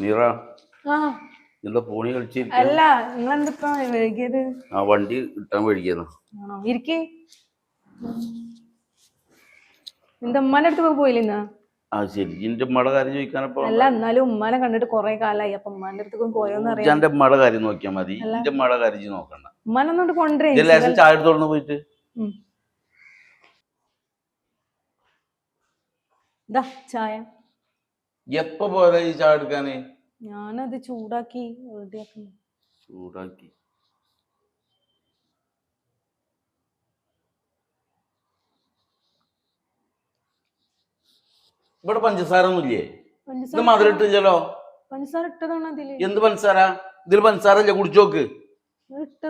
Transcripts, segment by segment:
നിറ. എന്താ ഫോണി കളിച്ചിരിക്കും. അല്ല നിങ്ങളെന്തിപ്പോ വൈകിയത്? ആ വണ്ടി കിട്ടാൻ മേടിക്കുന്നു ആണോ? ഇരിക്കേ. എന്താ ഉമ്മാന്റെ അടുത്ത് പോയില്ല ഇന്ന്? ആ ശരി. എന്റെ ഉമ്മയുടെ കാര്യം ചോദിക്കാനപ്പോ അല്ല എന്നാലും ഉമ്മാനെ കണ്ടിട്ട് കൊറേ കാലായി. അപ്പൊ ഉമ്മാന്റെ അടുത്ത് പോയോന്ന് അറിയാം എന്റെ ഉമ്മയുടെ കാര്യം നോക്കിയാ മതി. എന്റെ ഉമ്മയുടെ കാര്യം നോക്കണ്ട. ഉമ്മാനൊന്നുകൊണ്ട് കൊണ്ടുവരേ. ലേശം ചായ എടുത്തോണ്ട് പോയിട്ട്. ഇതാ ചായ. എപ്പോ പോരാ ഈ ചായ എടുക്കാന്? ഞാനത് ചൂടാക്കി റെഡിയാക്കുന്നു. ചൂടാക്കി. ഇവിടെ പഞ്ചസാര ഒന്നുമില്ലേ ഇത് മധുരം ഇട്ടില്ലല്ലോ. പഞ്ചസാര ഇട്ടതാണ് അതിൽ. എന്ത് പഞ്ചസാര? ഇതിൽ പഞ്ചസാര ഇല്ല കുടിച്ചോക്ക്.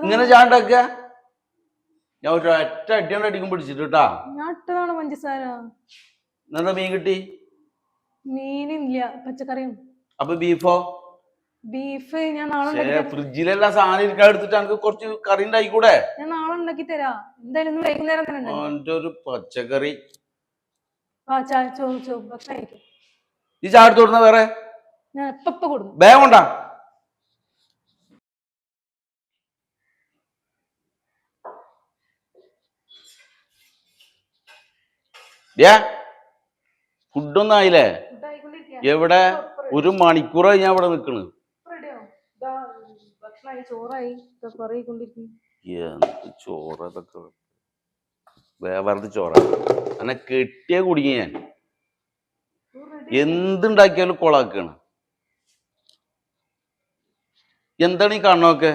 ഇങ്ങനെ ചായ ഉണ്ടാക്കുക? ഞാൻ ഒരു ഒറ്റ അടിയോണ്ട് അടിക്കും പിടിച്ചിട്ട് കേട്ടാ. ഞാൻ ഇട്ടതാണ് പഞ്ചസാര. എന്നിട്ട് മീൻ കിട്ടി? മീനില്ല പച്ചക്കറിയും. അപ്പൊ ബീഫോ? ബീഫ് ഞാൻ നാളെ. ഫ്രിഡ്ജിലെല്ലാം സാധനം ഇരിക്കാൻ എടുത്തിട്ട് എനിക്ക് കുറച്ച് കറി ഉണ്ടായിക്കൂടെ? ഞാൻ നാളെ ഉണ്ടാക്കി തരാ. എന്തായാലും വൈകുന്നേരം തന്നെ. അവന്റെ ഒരു പച്ചക്കറി. ഈ ചായ എടുത്ത് കൊടുന്ന വേറെ? ഞാൻ ഇപ്പൊ കൊടുക്കും. വേഗം കൊണ്ടാ. ഫുഡൊന്നും ആയില്ലേ? എവിടെ? ഒരു മണിക്കൂറായി ഞാൻ ഇവിടെ നിക്കണ്. എന്ത് ചോറ് വേവറത് ചോറ. അങ്ങനെ കെട്ടിയ കുടുങ്ങി ഞാൻ. എന്തുണ്ടാക്കിയാലും കൊളാക്കാണ്. എന്താണ് ഈ കണ്ണൊക്കെ?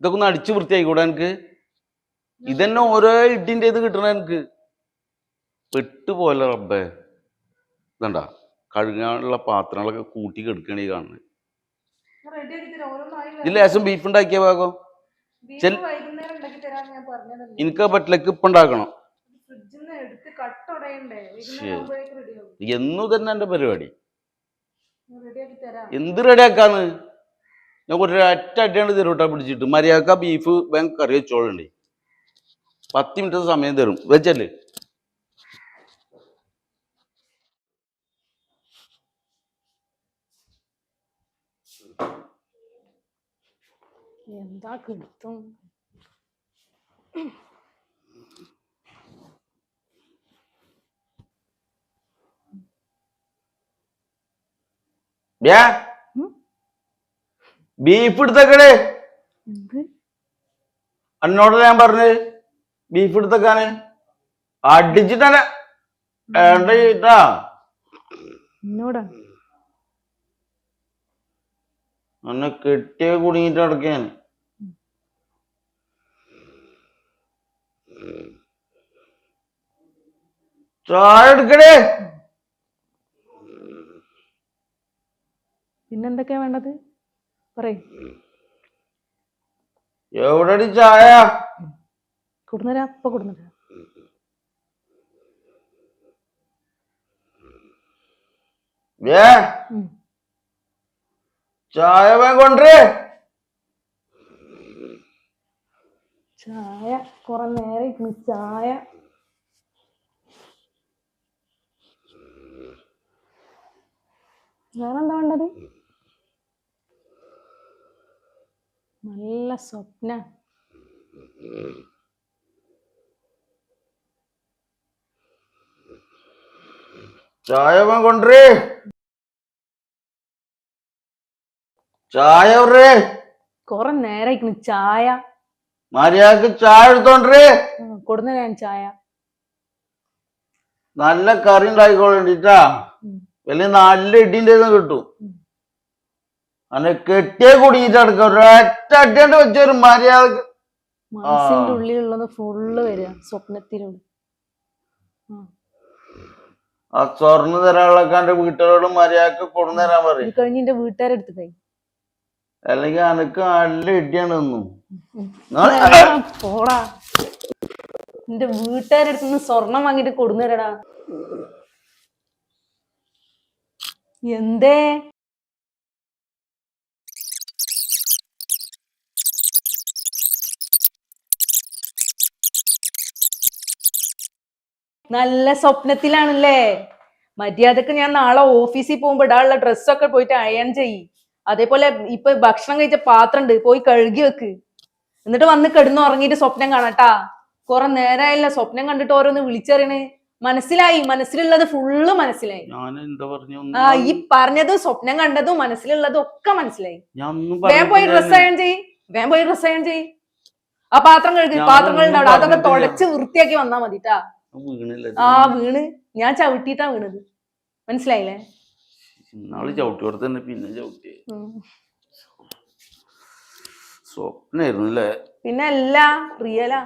ഇതൊക്കെ ഒന്ന് അടിച്ചു വൃത്തിയായിക്കൂടെ എനിക്ക്? ഇതന്നെ ഓരോ ഇഡിന്റെ ഇത് കിട്ടണ എനിക്ക്. പെട്ടുപോലെ റബ്ബേ. ഇതണ്ട കഴുകാനുള്ള പാത്രങ്ങളൊക്കെ കൂട്ടി കെടുക്കണ ഈ കാണുന്നത് ഇതിൽ ലേശം ബീഫ് ഉണ്ടാക്കിയ ഭാഗം. എനിക്ക് പറ്റിലേക്ക് ഇപ്പം ഉണ്ടാക്കണം. എന്നു തന്നെ എന്റെ പരിപാടി. എന്ത് റെഡിയാക്കാന്ന് ഞാൻ ഒരു അറ്റ അടിയാണ് തരൂട്ടാ പിടിച്ചിട്ട്. മര്യാദക്ക ബീഫ് ബാങ്ക് കറി വെച്ചോളുണ്ട്. പത്ത് മിനിറ്റ് സമയം തരും. വെച്ചല്ലേ? എന്താ കിട്ടും? ബീഫ് എടുത്തേക്കടേ അന്നോട് ഞാൻ പറഞ്ഞ് ബീഫ് എടുത്തേക്കാന് അടിച്ചിട്ടല്ല ഏട്ടാ എന്നോടാ? എന്നെ കെട്ടിയ കുടുങ്ങിട്ട് അടക്കാണ് ചായ എടുക്കടേ. പിന്നെന്തൊക്കെയാ വേണ്ടത്? പറയ്. എവിടെ ചായ? കൊടുന്നരാ ഇപ്പൊ കൊടുന്നരാ. ഏ. ചായ കൊണ്ടേ ചായ കുറെ നേരം ഇരുന്ന് ചായ. വേറെന്താ വേണ്ടത്? നല്ല സ്വപ്ന. ചായ കൊണ്ടേ ചായ കുറെ നേരം ഇരുന്ന് ചായ. മര്യാദയ്ക്ക് ചായ എടുത്തോണ്ടേ കൊടുന്ന ഞാൻ ചായ. നല്ല കറി ഉണ്ടായിക്കോളണ്ടിട്ടാ. വലിയ നല്ല ഇടിന്റെ കിട്ടും. അങ്ങനെ കെട്ടിയ കുടുങ്ങിട്ട് അടക്കം ഒരൊറ്റ അടിയാണ്ട് വെച്ചൊരു മര്യാദ മനസ്സിന്റെ ഉള്ളിലുള്ളത് ഫുള്ള് വരിക സ്വപ്നത്തിലൂടെ ആ. സ്വർണ തരാളൊക്കെ എന്റെ വീട്ടുകാരോട് മര്യാദയ്ക്ക് കൊണ്ടുതരാൻ പറയും. കഴിഞ്ഞ് എന്റെ വീട്ടുകാരെടുത്ത് കൈ അല്ലെങ്കിൽ അനക്ക് നല്ല ഇടിയാണ് ഒന്നും പോടാ. എന്റെ വീട്ടുകാരടുത്ത് നിന്ന് സ്വർണം വാങ്ങിട്ട് കൊടുന്നരടാ. എന്തേ? നല്ല സ്വപ്നത്തിലാണല്ലേ? മര്യാദയ്ക്ക് ഞാൻ നാളെ ഓഫീസിൽ പോകുമ്പോ ഇടാനുള്ള ഡ്രസ്സൊക്കെ പോയിട്ട് അയൺ ചെയ്യ്. അതേപോലെ ഇപ്പൊ ഭക്ഷണം കഴിച്ച പാത്രം ഉണ്ട് പോയി കഴുകി വെക്ക്. എന്നിട്ട് വന്ന് കിടന്ന് ഉറങ്ങിയിട്ട് സ്വപ്നം കാണട്ടാ. കുറെ നേരമായില്ല സ്വപ്നം കണ്ടിട്ട് ഓരോന്ന് വിളിച്ചറിയണേ. മനസ്സിലായി മനസ്സിലുള്ളത് ഫുള്ള് മനസ്സിലായി. ആ ഈ പറഞ്ഞതും സ്വപ്നം കണ്ടതും മനസ്സിലുള്ളതും ഒക്കെ മനസ്സിലായി. വേഗം പോയി ഡ്രസ്. അയൺ ചെയ്യ്. വേഗം പോയി ഡ്രസ് അയൺ ചെയ്യ്. ആ പാത്രം കഴുകി പാത്രങ്ങൾ ഉണ്ടാവും അതൊക്കെ. തുടച്ച് വൃത്തിയാക്കി വന്നാ മതിട്ടാ. ആ വീണ്. ഞാൻ ചവിട്ടിട്ടാ വീണത്. മനസ്സിലായില്ലേ? നാളെ ചവിട്ടി കൊടുത്ത് തന്നെ പിന്നെ ചവിട്ടി. സ്വപ്നായിരുന്നു അല്ലേ പിന്നെ അല്ല റിയലാ.